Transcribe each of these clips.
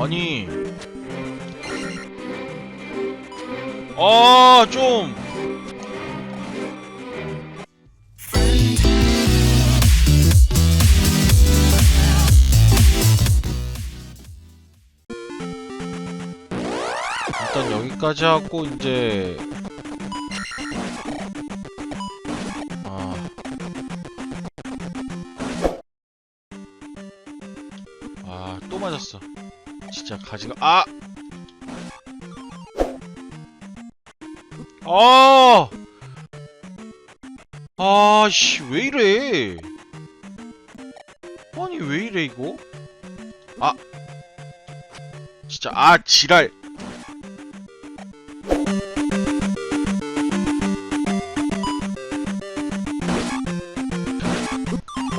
아니 아좀 일단 여기까지 하고 이제 아. 아, 또 맞았어. 진짜 가지가 아! 아! 아, 씨, 왜 이래? 아니, 왜 이래, 이거? 아! 진짜, 아, 지랄!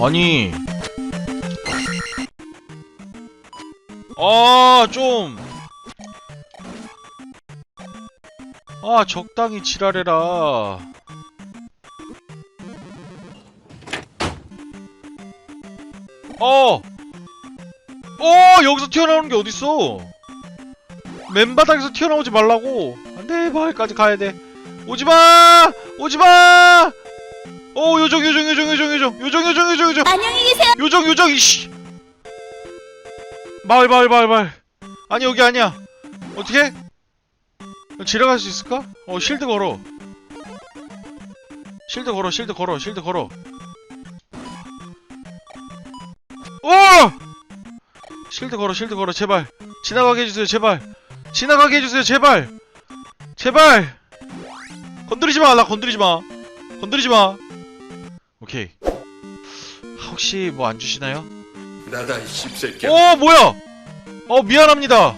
아니. 아, 좀. 아, 적당히 지랄해라. 어! 어! 여기서 튀어나오는 게 어딨어? 맨바닥에서 튀어나오지 말라고. 안 돼, 마을까지 가야 돼. 오지마! 오지마! 어, 요정, 요정, 요정, 요정, 요정, 요정, 요정, 요정, 요정. 안녕히 계세요. 요정 요정 이씨 마을 마을 마을 마을. 아니 여기 아니야. 어떻게? 지나갈 수 있을까? 어 실드 걸어. 실드 걸어 실드 걸어 실드 걸어. 오! 실드 걸어 실드 걸어 제발. 지나가게 해주세요 제발. 지나가게 해주세요 제발. 제발. 건드리지 마 나 건드리지 마. 건드리지 마. 오케이. 혹시 뭐 안 주시나요? 나다 이 씹새끼야. 어 뭐야? 어 미안합니다.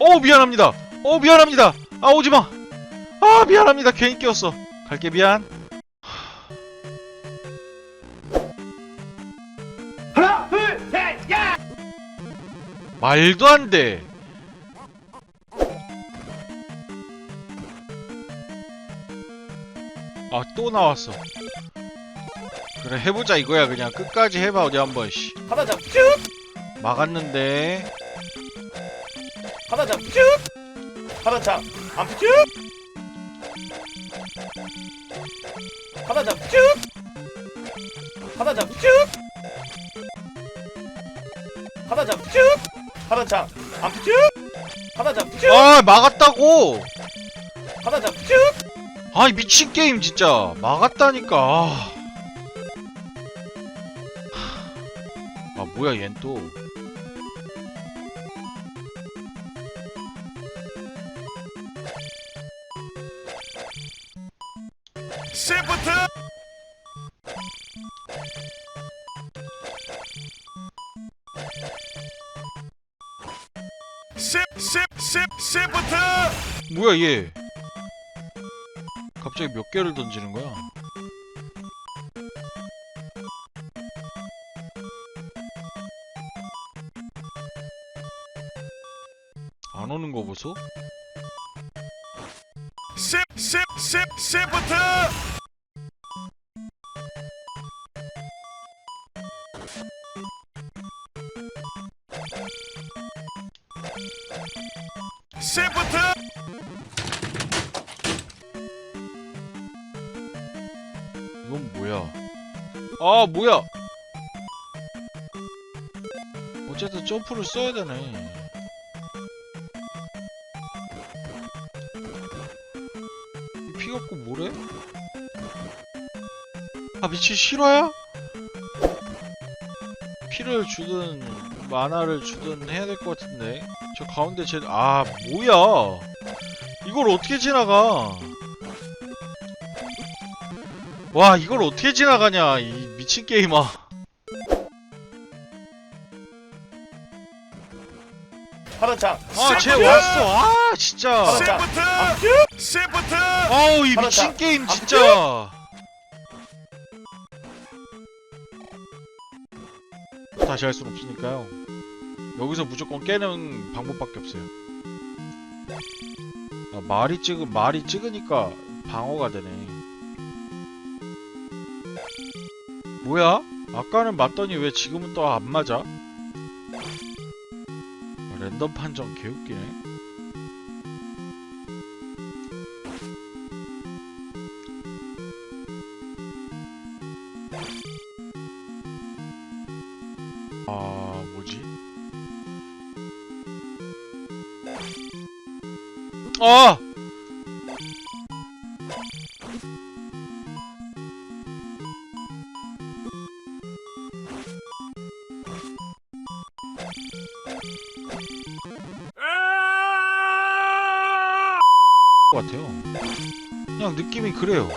어 미안합니다. 어 미안합니다. 아 오지 마. 아 미안합니다. 괜히 끼웠어. 갈게 미안. 하나, 둘, 셋, 야! 말도 안 돼. 아 또 나왔어. 그래 해보자 이거야 그냥 끝까지 해봐 어디 한번 씨. 하나 잡, 쭉! 막았는데 하나 잡, 쭉! 하나 잡, 암프 쭉! 하나 잡, 쭉! 하나 잡, 쭉! 하나 잡, 쭉! 하나 잡, 암프 쭉! 하나 잡, 쭉! 아 막았다고. 하나 잡, 쭉! 아이 미친 게임 진짜 막았다니까 아, 뭐야 얜 또 시프트. 시프트. 뭐야 얘 갑자기 몇 개를 던지는 거야 오는 거 보소? 씹씹씹 시프트. 시프트. 이건 뭐야 아 뭐야 어쨌든 점프를 써야 되네 갖고 뭐래? 아 미친 실화야? 피를 주든 만화를 주든 해야 될 것 같은데 저 가운데 쟤.. 아 뭐야 이걸 어떻게 지나가 와 이걸 어떻게 지나가냐 이 미친 게임아 하나 잡, 아쟤 시프트! 왔어 아 진짜 시프트. 시프트. 아우 이 미친 자, 게임 아, 진짜 다시 할 순 없으니까요 여기서 무조건 깨는 방법밖에 없어요 아, 말이 찍은 말이 찍으니까 방어가 되네 뭐야? 아까는 맞더니 왜 지금은 또 안 맞아? 랜덤 판정 개웃기네. 아, 뭐지? 아! 것 같아요. 그냥 느낌이 그래요.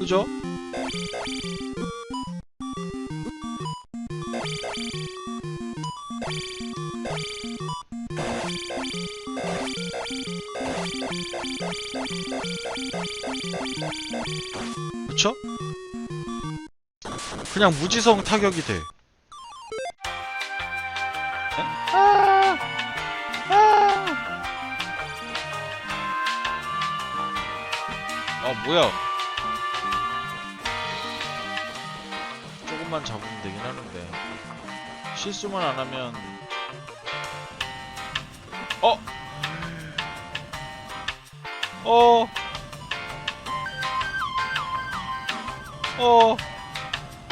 그죠? 그쵸? 그냥 무지성 타격이 돼. 아 뭐야 조금만 잡으면 되긴 하는데 실수만 안 하면 어? 어? 어?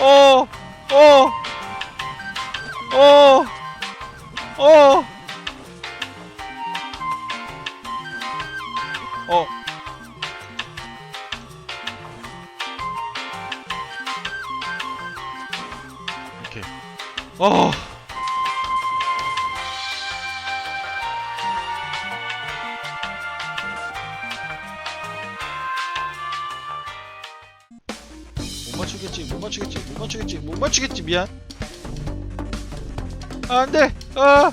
어? 어? 어? 어? 이렇게. 어. 못 맞추겠지 못 맞추겠지 못 맞추겠지 못 맞추겠지 미안. 아, 안돼. 아